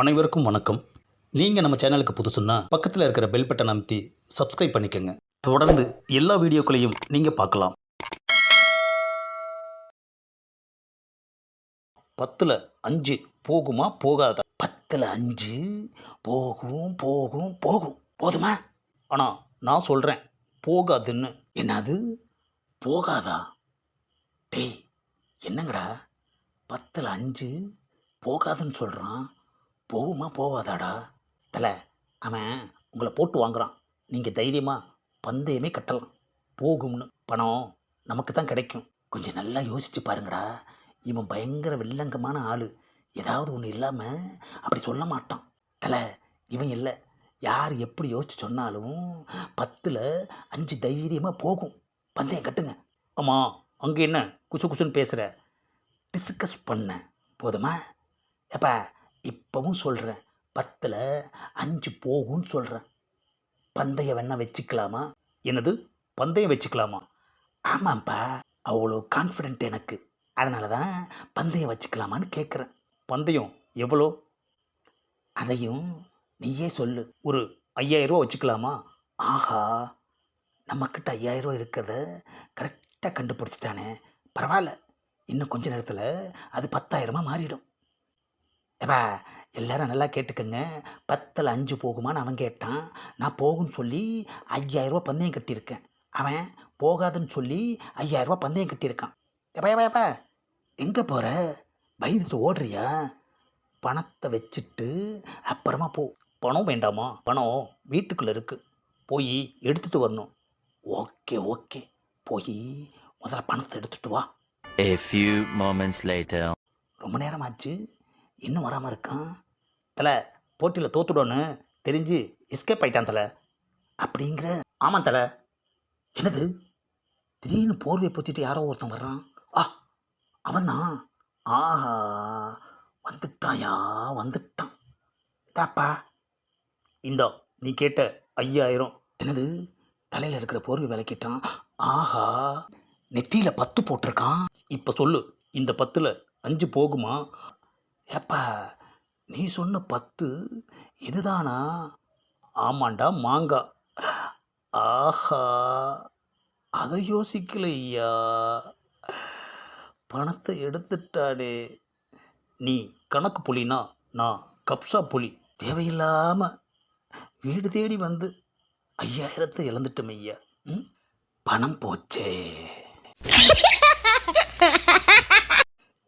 அனைவருக்கும் வணக்கம். நீங்கள் நம்ம சேனலுக்கு புதுசுன்னா பக்கத்தில் இருக்கிற பெல் பட்டன் அமைத்தி சப்ஸ்கிரைப் பண்ணிக்கோங்க. தொடர்ந்து எல்லா வீடியோக்களையும் நீங்கள் பார்க்கலாம். பத்தில் அஞ்சு போகுமா போகாதா? பத்தில் அஞ்சு போகும் போகும் போகும். போதுமா? ஆனால் நான் சொல்கிறேன் போகாதுன்னு. என்னது? போகாதா? டேய் என்னங்கடா? பத்தில் அஞ்சு போகாதுன்னு சொல்கிறான் போகுமா போவாதாடா? தலை அவன் உங்களை போட்டு வாங்குறான். நீங்கள் தைரியமாக பந்தயமே கட்டலாம். போகும்னு. பணம் நமக்கு தான் கிடைக்கும். கொஞ்சம் நல்லா யோசிச்சு பாருங்கடா. இவன் பயங்கர வில்லங்கமான ஆள். ஏதாவது ஒன்று இல்லாமல் அப்படி சொல்ல மாட்டான். தலை இவன் இல்லை. யார் எப்படி யோசிச்சு சொன்னாலும் பத்தில் அஞ்சு தைரியமாக போகும். பந்தயம் கட்டுங்க. ஆமாம் அங்கே என்ன? குசு குசுன்னு பேசுகிற டிஸ்கஸ் பண்ண. போதுமா? எப்போ? இப்போவும் சொல்கிறேன் பத்தில் அஞ்சு போகும்னு சொல்கிறேன் பந்தயம் வேணால் வச்சுக்கலாமா? என்னது? பந்தயம் வச்சுக்கலாமா? ஆமாம்ப்பா அவ்வளோ கான்ஃபிடென்ட் எனக்கு. அதனால தான் பந்தயம் வச்சுக்கலாமான்னு கேட்குறேன் பந்தயம் எவ்வளோ? அதையும் நீயே சொல்லு. ஒரு ஐயாயிரரூவா வச்சுக்கலாமா? ஆஹா. நம்மக்கிட்ட ஐயாயிரரூவா இருக்கிறத கரெக்டாக கண்டுபிடிச்சிட்டானே. பரவாயில்ல. இன்னும் கொஞ்ச நேரத்தில் அது பத்தாயிரமாக மாறிடும். ஏப்பா எல்லாரும் நல்லா கேட்டுக்கங்க. பத்தில் அஞ்சு போகுமான்னு அவன் கேட்டான். நான் போகும்னு சொல்லி ஐயாயிரரூவா பந்தயம் கட்டியிருக்கேன். அவன் போகாதுன்னு சொல்லி ஐயாயிரரூவா பந்தயம் கட்டியிருக்கான். எப்பா எப்பா எப்பா எங்கே போகிற பயந்துட்டு ஓடுறியா? பணத்தை வச்சுட்டு அப்புறமா போ. பணம் வேண்டாமா? பணம் வீட்டுக்குள்ளே இருக்குது போய் எடுத்துகிட்டு வரணும். Okay okay. போய் முதல்ல பணத்தை எடுத்துட்டு வா. A few moments later. ரொம்ப நேரம் ஆச்சு. இன்னும் வராமல் இருக்கான். தலை போட்டியில் தோத்துடோன்னு தெரிஞ்சு எஸ்கேப் ஆயிட்டான் தலை. அப்படிங்கிற ஆமாம் தலை. என்னது? திடீர்னு போர்வையை பொத்திட்டு யாரோ ஒருத்தன் வர்றான். ஆ அவன் தான் ஆஹா வந்துட்டாயா? வந்துட்டான். இதாப்பா இந்தா நீ கேட்ட ஐயாயிரம். என்னது? தலையில் இருக்கிற போர்வை விளக்கிட்டான். ஆஹா நெத்தியில் பத்து போட்டிருக்கான். இப்போ சொல்லு இந்த பத்தில் அஞ்சு போகுமா? ஏப்பா நீ சொன்ன பத்து இதுதானா? ஆமாண்டா மாங்காய் ஆஹா அதை யோசிக்கலையா? பணத்தை எடுத்துட்டானே. நீ கணக்கு புலினா நான் கப்சா புலி. தேவையில்லாமல் வீடு தேடி வந்து ஐயாயிரத்தை இழந்துட்டோம் ஐயா. ம்? பணம் போச்சே.